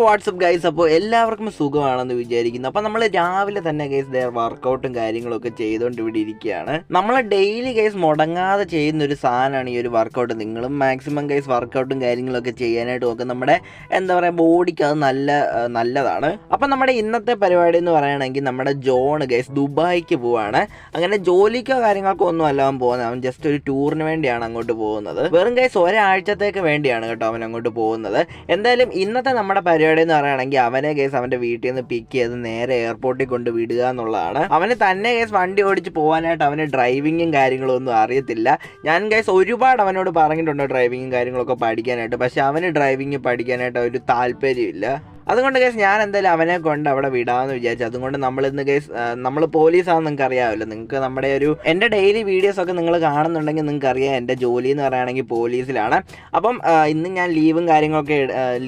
WhatsApp guys അപ്പോൾ എല്ലാവർക്കും സുഖമാണെന്ന് വിചാരിക്കുന്നു. അപ്പോൾ നമ്മൾ രാവിലെ തന്നെ ഗൈസ് വർക്കൗട്ടും കാര്യങ്ങളൊക്കെ ചെയ്തുകൊണ്ട് ഇവിടെ ഇരിക്കുകയാണ്. നമ്മൾ ഡെയിലി ഗൈസ് മുടങ്ങാതെ ചെയ്യുന്ന ഒരു സാധനമാണ് ഈ ഒരു വർക്കൗട്ട് നിങ്ങളും മാക്സിമം ഗൈസ് വർക്കൗട്ടും കാര്യങ്ങളൊക്കെ ചെയ്യാനായിട്ട് നോക്കുക നമ്മുടെ എന്താ പറയുക ബോഡിക്ക് അത് നല്ല നല്ലതാണ്. അപ്പം നമ്മുടെ ഇന്നത്തെ പരിപാടി എന്ന് പറയുകയാണെങ്കിൽ നമ്മുടെ ജോൺ ഗൈസ് ദുബായിക്ക് പോവാണ്. അങ്ങനെ ജോലിക്കോ കാര്യങ്ങൾക്കോ ഒന്നും അല്ല അവൻ പോകുന്നത്. അവൻ ജസ്റ്റ് ഒരു ടൂറിന് വേണ്ടിയാണ് അങ്ങോട്ട് പോകുന്നത്. വെറും ഗൈസ് ഒരാഴ്ചത്തേക്ക് വേണ്ടിയാണ് കേട്ടോ അവൻ അങ്ങോട്ട് പോകുന്നത്. എന്തായാലും ഇന്നത്തെ നമ്മുടെ പരിപാടി എന്ന് പറയുകയാണെങ്കിൽ അവനെ കേസ് അവന്റെ വീട്ടിൽ നിന്ന് പിക്ക് ചെയ്ത് നേരെ എയർപോർട്ടിൽ കൊണ്ട് വിടുക എന്നുള്ളതാണ്. അവന് തന്നെ കേസ് വണ്ടി ഓടിച്ച് പോകാനായിട്ട് അവന് ഡ്രൈവിങ്ങും കാര്യങ്ങളും ഒന്നും അറിയത്തില്ല. ഞാൻ കേസ് ഒരുപാട് അവനോട് പറഞ്ഞിട്ടുണ്ട് ഡ്രൈവിങ്ങും കാര്യങ്ങളൊക്കെ പഠിക്കാനായിട്ട്. പക്ഷെ അവന് ഡ്രൈവിങ് പഠിക്കാനായിട്ട് ഒരു താല്പര്യമില്ല. അതുകൊണ്ട് കേസ് ഞാൻ എന്തായാലും അവനെ കൊണ്ട് അവിടെ വിടാമെന്ന് വിചാരിച്ചു. അതുകൊണ്ട് നമ്മൾ ഇന്ന് കേസ് നമ്മൾ പോലീസാണെന്ന് നിങ്ങൾക്ക് അറിയാമല്ലോ. നിങ്ങൾക്ക് നമ്മുടെ ഒരു എന്റെ ഡെയിലി വീഡിയോസ് ഒക്കെ നിങ്ങൾ കാണുന്നുണ്ടെങ്കിൽ നിങ്ങൾക്ക് അറിയാം. എന്റെ ജോലി എന്ന് പറയുകയാണെങ്കിൽ പോലീസിലാണ്. അപ്പം ഇന്ന് ഞാൻ ലീവും കാര്യങ്ങളൊക്കെ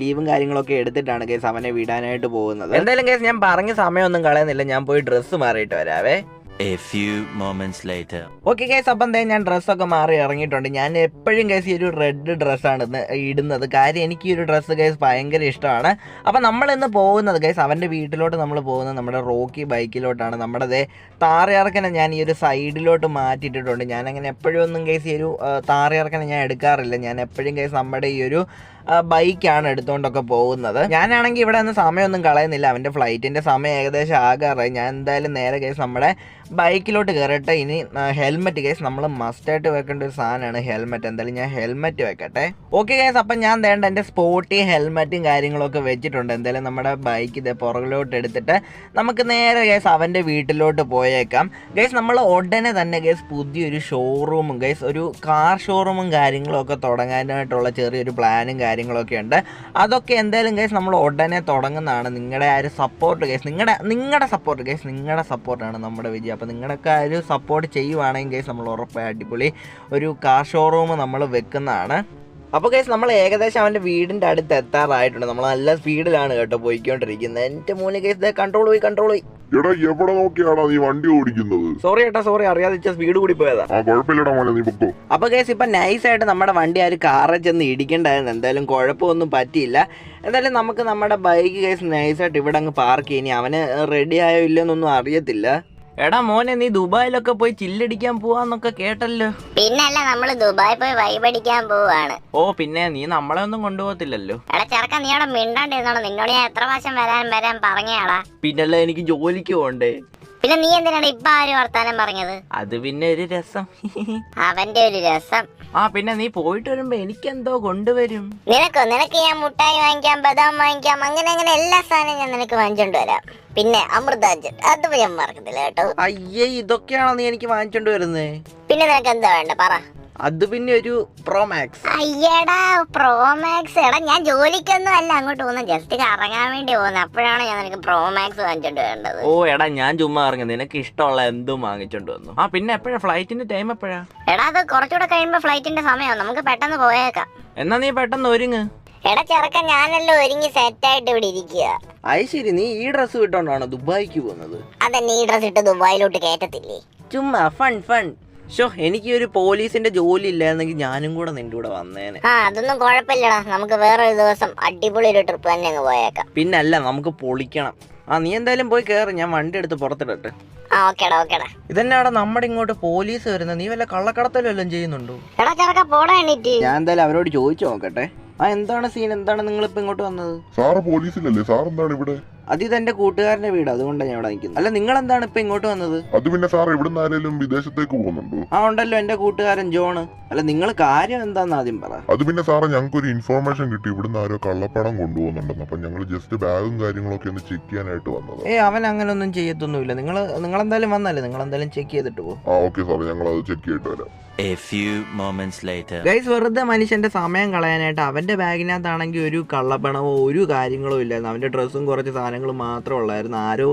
ലീവും കാര്യങ്ങളൊക്കെ എടുത്തിട്ടാണ് കേസ് അവനെ വിടാനായിട്ട് പോകുന്നത്. എന്തായാലും കേസ് ഞാൻ പറഞ്ഞ സമയമൊന്നും കളയുന്നില്ല. ഞാൻ പോയി ഡ്രസ്സ് മാറിയിട്ട് വരാവേ. ഓക്കെ കേസ് അപ്പം ദേ ഞാൻ ഡ്രസ്സൊക്കെ മാറി ഇറങ്ങിയിട്ടുണ്ട്. ഞാൻ എപ്പോഴും കേസ് ഈ ഒരു റെഡ് ഡ്രസ്സാണ് ഇടുന്നത്. കാര്യം എനിക്ക് ഈ ഒരു ഡ്രസ്സ് കേസ് ഭയങ്കര ഇഷ്ടമാണ്. അപ്പം നമ്മൾ ഇന്ന് പോകുന്നത് കേസ് അവന്റെ വീട്ടിലോട്ട് നമ്മൾ പോകുന്നത് നമ്മുടെ റോക്കി ബൈക്കിലോട്ടാണ്. നമ്മുടെ അതേ താറയിറക്കനെ ഞാൻ ഈ ഒരു സൈഡിലോട്ട് മാറ്റിയിട്ടിട്ടുണ്ട്. ഞാൻ അങ്ങനെ എപ്പോഴും ഒന്നും കേസ് ഈ ഒരു താറയിറക്കനെ ഞാൻ എടുക്കാറില്ല. ഞാൻ എപ്പോഴും കേസ് നമ്മുടെ ഈ ഒരു ബൈക്കാണ് എടുത്തുകൊണ്ടൊക്കെ പോകുന്നത്. ഞാനാണെങ്കിൽ ഇവിടെ നിന്ന് സമയമൊന്നും കളയുന്നില്ല. അവന്റെ ഫ്ലൈറ്റിന്റെ സമയം ഏകദേശം ആകാറായി. ഞാൻ എന്തായാലും നേരെ കേസ് നമ്മുടെ ബൈക്കിലോട്ട് കയറട്ടെ ഇനി ഹെൽമെറ്റ് കേസ് നമ്മൾ മസ്റ്റായിട്ട് വെക്കേണ്ട ഒരു സാധനമാണ് ഹെൽമെറ്റ്. എന്തായാലും ഞാൻ ഹെൽമെറ്റ് വെക്കട്ടെ. ഓക്കെ കേസ് അപ്പം ഞാൻ വേണ്ട എന്റെ സ്പോർട്ടി ഹെൽമെറ്റും കാര്യങ്ങളൊക്കെ വെച്ചിട്ടുണ്ട്. എന്തായാലും നമ്മുടെ ബൈക്ക് ഇതേ പുറകിലോട്ട് എടുത്തിട്ട് നമുക്ക് നേരെ കേസ് അവന്റെ വീട്ടിലോട്ട് പോയേക്കാം. ഗൈസ് നമ്മൾ ഉടനെ തന്നെ ഗൈസ് പുതിയൊരു ഷോറൂമും ഗൈസ് ഒരു കാർ ഷോറൂമും കാര്യങ്ങളൊക്കെ തുടങ്ങാനായിട്ടുള്ള ചെറിയൊരു പ്ലാനും കാര്യങ്ങളൊക്കെ ഉണ്ട്. അതൊക്കെ എന്തായാലും കേസ് നമ്മൾ ഉടനെ തുടങ്ങുന്നതാണ്. നിങ്ങളുടെ ആ ഒരു സപ്പോർട്ട് കേസ് നിങ്ങളുടെ നിങ്ങളുടെ സപ്പോർട്ട് കേസ് നിങ്ങളുടെ സപ്പോർട്ടാണ് നമ്മുടെ വിജയം. അപ്പോൾ നിങ്ങളൊക്കെ ആ ഒരു സപ്പോർട്ട് ചെയ്യുവാണെങ്കിൽ കേസ് നമ്മൾ ഉറപ്പായി അടിപൊളി ഒരു കാർ ഷോറൂം നമ്മൾ വെക്കുന്നതാണ്. അപ്പോൾ കേസ് നമ്മൾ ഏകദേശം അവന്റെ വീടിന്റെ അടുത്ത് എത്താറായിട്ടുണ്ട്. നമ്മൾ നല്ല സ്പീഡിലാണ് കേട്ടോ പോയിക്കൊണ്ടിരിക്കുന്നത്. എന്റെ മൂന്ന് കേസ് കൺട്രോൾ പോയി കൺട്രോൾ പോയി. എടാ എവിടെ നോക്കിയാടാ നീ വണ്ടി ഓടിക്കുന്നത്? സോറി ഏട്ടാ സോറി അറിയാതെ സ്പീഡ് കൂടി പോയതാ. ആ കുഴപ്പമില്ലടാ മോനെ നീ പൊക്കോ. അപ്പൊ കേസ് ഇപ്പം നൈസായിട്ട് നമ്മുടെ വണ്ടി ആ ഒരു കാറിൽ ചെന്ന് ഇടിക്കണ്ടായിരുന്നു. എന്തായാലും കുഴപ്പമൊന്നും പറ്റിയില്ല. എന്തായാലും നമുക്ക് നമ്മുടെ ബൈക്ക് കേസ് നൈസായിട്ട് ഇവിടെ അങ്ങ് പാർക്ക് ചെയ്യും. അവന് റെഡി ആയോ ഇല്ലെന്നൊന്നും അറിയത്തില്ല. എടാ മോനെ നീ ദുബായിലൊക്കെ പോയി ചില്ലടിക്കാൻ പോവാന്നൊക്കെ കേട്ടല്ലോ. പിന്നല്ല നമ്മൾ ദുബായി പോയി വൈബടിക്കാൻ പോവാണ്. ഓ പിന്നെ നീ നമ്മളെ ഒന്നും കൊണ്ടുപോകത്തില്ലല്ലോ. എടാ ചെറുക്ക നീ അവിടെ മിണ്ടാണ്ടിരുന്നോളൂ നിന്നോട് ഞാൻ എത്ര പ്രാവശ്യം വരാൻ വരാൻ പറഞ്ഞാടാ പിന്നല്ല എനിക്ക് ജോലിക്ക് പോണ്ടേ പിന്നെ നീ എന്തിനാണ് ഇപ്പൊ ആ ഒരു വർത്താനം പറഞ്ഞത്? അത് പിന്നെ ഒരു രസം. അവന്റെ ഒരു രസം. ആ പിന്നെ നീ പോയിട്ട് വരുമ്പോ എനിക്കെന്തോ കൊണ്ടുവരും. നിനക്കോ? നിനക്ക് ഞാൻ മുട്ടായി വാങ്ങിക്കാം ബദാം വാങ്ങിക്കാം അങ്ങനെ അങ്ങനെ എല്ലാ സാധനവും ഞാൻ നിനക്ക് വാങ്ങിച്ചോണ്ട് വരാം. പിന്നെ അമൃതാജൻ അത് ഞാൻ മറക്കത്തില്ല കേട്ടോ. അയ്യേ ഇതൊക്കെയാണോ നീ എനിക്ക് വാങ്ങിച്ചോണ്ട് വരുന്നത് പിന്നെ നിനക്ക് എന്താ വേണ്ട? പറ. അത് പിന്നെ ഒരു പ്രോമാക്സ് അയ്യടാ പ്രോമാക്സ് എടാ ഞാൻ ജോലിക്കൊന്നും അല്ല അങ്ങോട്ട് പോകുന്നത് ജസ്റ്റ് കറങ്ങാൻ വേണ്ടി പോകുന്നത് അപ്പോഴാണ് ഞാൻ നിനക്ക് പ്രോമാക്സ് വാങ്ങിച്ചോണ്ട് വരേണ്ടത്. ഓ എടാ ഞാൻ ചുമ്മാ ഇറങ്ങി നിനക്ക് ഇഷ്ടമുള്ള എന്തും വാങ്ങിച്ചോണ്ട് വന്നു. ആ പിന്നെ എപ്പോഴാ? ഫ്ലൈറ്റിന്റെ ടൈം എപ്പോഴാ? എടാ അത് കുറച്ചുകൂടെ കഴിയുമ്പോ ഫ്ലൈറ്റിന്റെ സമയം നമുക്ക് പെട്ടെന്ന് പോയേക്കാം. എന്നാ നീ പെട്ടെന്ന് ഒരുങ്ങ്. എടാ ചെറുക്കൻ ഞാനല്ലോ ഒരുങ്ങി സെറ്റ് ആയിട്ട് ഇവിടെ ഇരിക്കുക അത് ശരി. നീ ഈ ഡ്രസ് ഇട്ടോണ്ടാണോ ദുബായിക്ക് പോകുന്നത്? അതെന്നെ ഈ ഡ്രസ് ഇട്ട് ദുബായിലോട്ട് കയറ്റത്തില്ലേ ചുമ്മാ ഫൺ ഫൺ ഷോ എനിക്ക് ഒരു പോലീസിന്റെ ജോലി ഇല്ലായിരുന്നെങ്കിൽ ഞാനും കൂടെ നിന്റെ കൂടെ വന്നേനെ. ആ അതൊന്നും കുഴപ്പമില്ലടാ. നമുക്ക് വേറൊരു ദിവസം അടിപൊളി ഒരു ട്രിപ്പ് തന്നെ അങ്ങ് പോയേക്കാം. പിന്നല്ല നമുക്ക് പൊളിക്കണം. ആ നീ എന്തായാലും പോയി കേറി. ഞാൻ വണ്ടി എടുത്ത് പുറത്തിടട്ടെ. ആ ഓക്കേടാ ഓക്കേടാ. ഇതന്നെയാടാ നമ്മുടെ ഇങ്ങോട്ട് പോലീസ് വരുന്നത്? നീ വല്ല കള്ളക്കടത്തലും എല്ലാം ചെയ്യുന്നുണ്ടോ? എടാ ചെറുക്ക പോടാ എണീറ്റ്. ഞാൻ എന്തായാലും അവരോട് ചോദിച്ചു നോക്കട്ടെ. ആ എന്താണ് സീൻ എന്താണ് നിങ്ങൾ ഇപ്പൊ ഇങ്ങോട്ട് വന്നത്? സാറ് പോലീസിലല്ലേ സാർ എന്താണ് ഇവിടെ? അത് ഇതെന്റെ കൂട്ടുകാരന്റെ വീട് അതുകൊണ്ടാണ് ഞാൻ ഇവിടെ നിൽക്കുന്നത്. അല്ല നിങ്ങൾ എന്താണ് ഇപ്പൊ ഇങ്ങോട്ട് വന്നത്? അത് പിന്നെ സാർ ഇവിടുന്ന് ആരെങ്കിലും വിദേശത്തേക്ക് പോകുന്നുണ്ടോ? ആ ഉണ്ടല്ലോ എന്റെ കൂട്ടുകാരൻ ജോണ്. അല്ല നിങ്ങൾ കാര്യം എന്താന്ന് ആദ്യം പറ. അത് പിന്നെ സാറേ ഞങ്ങൾക്ക് ഒരു ഇൻഫോർമേഷൻ കിട്ടി. ഇവിടുന്ന് ആരോ കള്ളപ്പണം കൊണ്ടുപോകുന്നുണ്ടെന്ന്. അപ്പൊ ഞങ്ങൾ ജസ്റ്റ് ബാഗും കാര്യങ്ങളൊക്കെ ഒന്ന് ചെക്ക് ചെയ്യാനായിട്ട് വന്നത്. ഏ അവൻ അങ്ങനൊന്നും ചെയ്യത്തൊന്നുമില്ല. നിങ്ങൾ നിങ്ങൾ എന്തായാലും വന്നല്ലേ? നിങ്ങൾ എന്തായാലും ചെക്ക് ചെയ്തിട്ട് പോകും ആ ഓക്കെ സാറേ ഞങ്ങൾ അത് ചെക്ക് ചെയ്തിട്ട് വരാം. A few moments later. Guys വെറുതെ മനുഷ്യന്റെ സമയം കളയാനായിട്ട് അവന്റെ ബാഗിനകത്താണെങ്കിൽ ഒരു കള്ളപ്പണമോ ഒരു കാര്യങ്ങളോ ഇല്ലായിരുന്നു. അവന്റെ ഡ്രസ്സും കുറച്ച് സാധനങ്ങളും സാധനങ്ങൾ മാത്രമേ ഉള്ളായിരുന്നു. ആരോ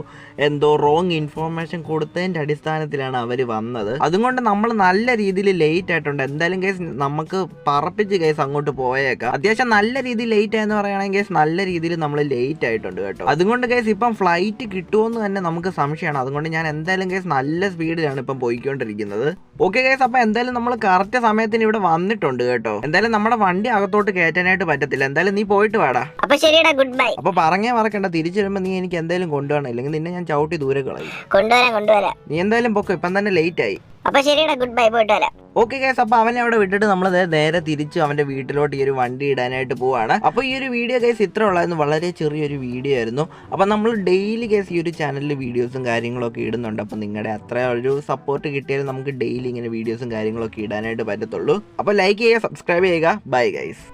എന്തോ റോങ് ഇൻഫോർമേഷൻ കൊടുത്തതിന്റെ അടിസ്ഥാനത്തിലാണ് അവർ വന്നത്. അതുകൊണ്ട് നമ്മൾ നല്ല രീതിയിൽ ലേറ്റ് ആയിട്ടുണ്ട്. എന്തായാലും കേസ് നമുക്ക് പറപ്പിച്ച് കേസ് അങ്ങോട്ട് പോയേക്കാം. അത്യാവശ്യം നല്ല രീതിയിൽ ലേറ്റ് ആയെന്ന് പറയുകയാണെങ്കിൽ കേസ് നല്ല രീതിയിൽ നമ്മൾ ലേറ്റ് ആയിട്ടുണ്ട് കേട്ടോ. അതുകൊണ്ട് കേസ് ഇപ്പം ഫ്ലൈറ്റ് കിട്ടുമെന്ന് തന്നെ നമുക്ക് സംശയമാണ്. അതുകൊണ്ട് ഞാൻ എന്തായാലും കേസ് നല്ല സ്പീഡിലാണ് ഇപ്പം പോയിക്കൊണ്ടിരിക്കുന്നത്. ഓക്കെ കേസ് അപ്പം എന്തായാലും നമ്മൾ കറക്റ്റ് സമയത്തിന് ഇവിടെ വന്നിട്ടുണ്ട് കേട്ടോ. എന്തായാലും നമ്മുടെ വണ്ടി അകത്തോട്ട് കയറ്റാനായിട്ട് പറ്റത്തില്ല. എന്തായാലും നീ പോയിട്ട് വേടാ. അപ്പൊ ശരിയടാ ഗുഡ് ബൈ അപ്പൊ പറഞ്ഞേ മറക്കണ്ട തിരിച്ചു വരുമ്പോ നീ എനിക്ക് എന്തായാലും കൊണ്ടുപോകണം ഇല്ലെങ്കിൽ നിന്നെ ഞാൻ ചവിട്ടി ദൂരെ കളയും. കൊണ്ടുവരാം കൊണ്ടുവരാം. നീ എന്തായാലും പൊക്കോ. ഇപ്പം തന്നെ ലേറ്റ് ആയി. അപ്പൊ ശരിയടാ ഗുഡ് ബൈ പോയിട്ട് വരാം. ഓക്കെ കേസ് അപ്പൊ അവനെ അവിടെ വിട്ടിട്ട് നമ്മൾ നേരെ തിരിച്ചു അവന്റെ വീട്ടിലോട്ട് ഈ ഒരു വണ്ടി ഇടാനായിട്ട് പോവാണ്. അപ്പൊ ഈ ഒരു വീഡിയോ കേസ് ഇത്ര ഉള്ളായിരുന്നു. വളരെ ചെറിയൊരു വീഡിയോ ആയിരുന്നു. അപ്പൊ നമ്മൾ ഡെയിലി കേസ് ഈ ഒരു ചാനലിൽ വീഡിയോസും കാര്യങ്ങളൊക്കെ ഇടുന്നുണ്ട്. അപ്പൊ നിങ്ങളുടെ അത്ര ഒരു സപ്പോർട്ട് കിട്ടിയാലും നമുക്ക് ഡെയിലി ഇങ്ങനെ വീഡിയോസും കാര്യങ്ങളൊക്കെ ഇടാനായിട്ട് പറ്റത്തുള്ളൂ. അപ്പൊ ലൈക്ക് ചെയ്യുക സബ്സ്ക്രൈബ് ചെയ്യുക. Bye guys